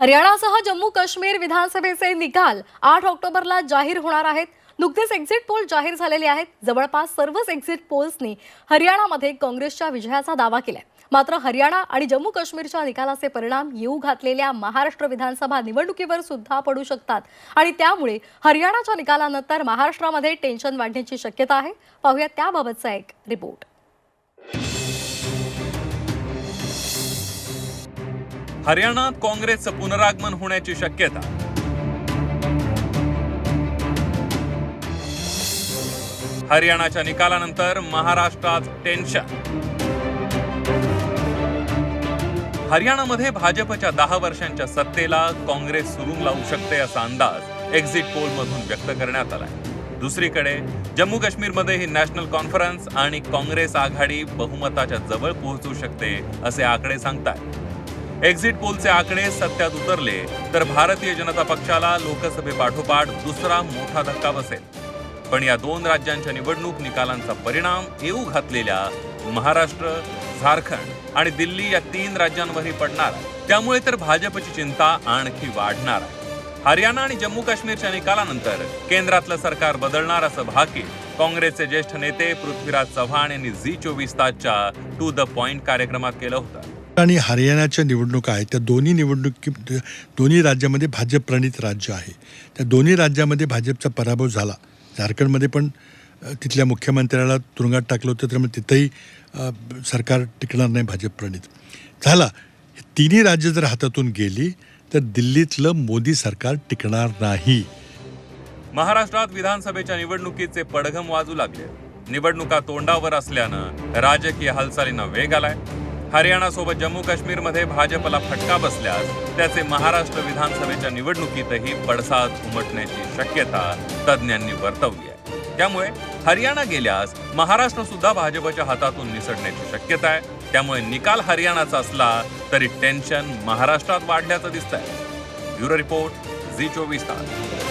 हरियाणासह जम्मू काश्मीर विधानसभेचे निकाल आठ ऑक्टोबरला जाहीर होणार आहेत. नुकतेच एक्झिट पोल जाहीर झालेले आहेत. जवळपास सर्वच एक्झिट पोल्सनी हरियाणामध्ये काँग्रेसच्या विजयाचा दावा केलाय. मात्र हरियाणा आणि जम्मू काश्मीरच्या निकालाचे परिणाम येऊ घातलेल्या महाराष्ट्र विधानसभा निवडणुकीवर सुद्धा पडू शकतात. आणि त्यामुळे हरियाणाच्या निकालानंतर महाराष्ट्रामध्ये टेन्शन वाढण्याची शक्यता आहे. पाहूया त्याबाबतचा एक रिपोर्ट हरियाणात काँग्रेसचं पुनरागमन होण्याची शक्यता. हरियाणाच्या निकालानंतर महाराष्ट्रात टेन्शन हरियाणामध्ये भाजपच्या दहा वर्षांच्या सत्तेला काँग्रेस सुरुंग लावू शकते असा अंदाज एक्झिट पोलमधून व्यक्त करण्यात आलाय. दुसरीकडे जम्मू काश्मीरमध्ये ही नॅशनल कॉन्फरन्स आणि काँग्रेस आघाडी बहुमताच्या जवळ पोहोचू शकते असे आकडे सांगतात एक्झिट पोलचे आकडे सत्यात उतरले तर भारतीय जनता पक्षाला लोकसभेपाठोपाठ दुसरा मोठा धक्का बसेल. पण या दोन राज्यांच्या निवडणूक निकालांचा परिणाम येऊ घातलेल्या महाराष्ट्र झारखंड आणि दिल्ली या तीन राज्यांवरही पडणार. त्यामुळे तर भाजपची चिंता आणखी वाढणार हरियाणा आणि जम्मू काश्मीरच्या निकालानंतर केंद्रातलं सरकार बदलणार असं भाकीत काँग्रेसचे ज्येष्ठ नेते पृथ्वीराज चव्हाण यांनी झी चोवीस तासच्या टू द पॉइंट कार्यक्रमात केलं होतं. आणि हरियाणाच्या निवडणुका आहेत. त्या दोन्ही निवडणुकी दोन्ही राज्यामध्ये भाजप प्रणित राज्य आहे. त्या दोन्ही राज्यामध्ये भाजपचा पराभव झाला. झारखंडमध्ये पण तिथल्या मुख्यमंत्र्याला तुरुंगात टाकलं होतं तर मग तिथंही सरकार टिकणार नाही भाजप प्रणित. झाला. हे तिन्ही राज्य जर हातातून गेली तर दिल्लीतलं मोदी सरकार टिकणार नाही. महाराष्ट्रात विधानसभेच्या निवडणुकीचे पडघम वाजू लागले. निवडणुका तोंडावर असल्यानं राजकीय हालचालींना वेग आलाय. हरियाणासोबत जम्मू काश्मीरमध्ये भाजपला फटका बसल्यास त्याचे महाराष्ट्र विधानसभेच्या निवडणुकीतही पडसाद उमटण्याची शक्यता तज्ज्ञांनी वर्तवली आहे. त्यामुळे हरियाणा गेल्यास महाराष्ट्र सुद्धा भाजपच्या हातातून निसटण्याची शक्यता आहे. त्यामुळे निकाल हरियाणाचा असला तरी टेन्शन महाराष्ट्रात वाढल्याचं दिसतंय. ब्युरो रिपोर्ट झी चोवीस तास.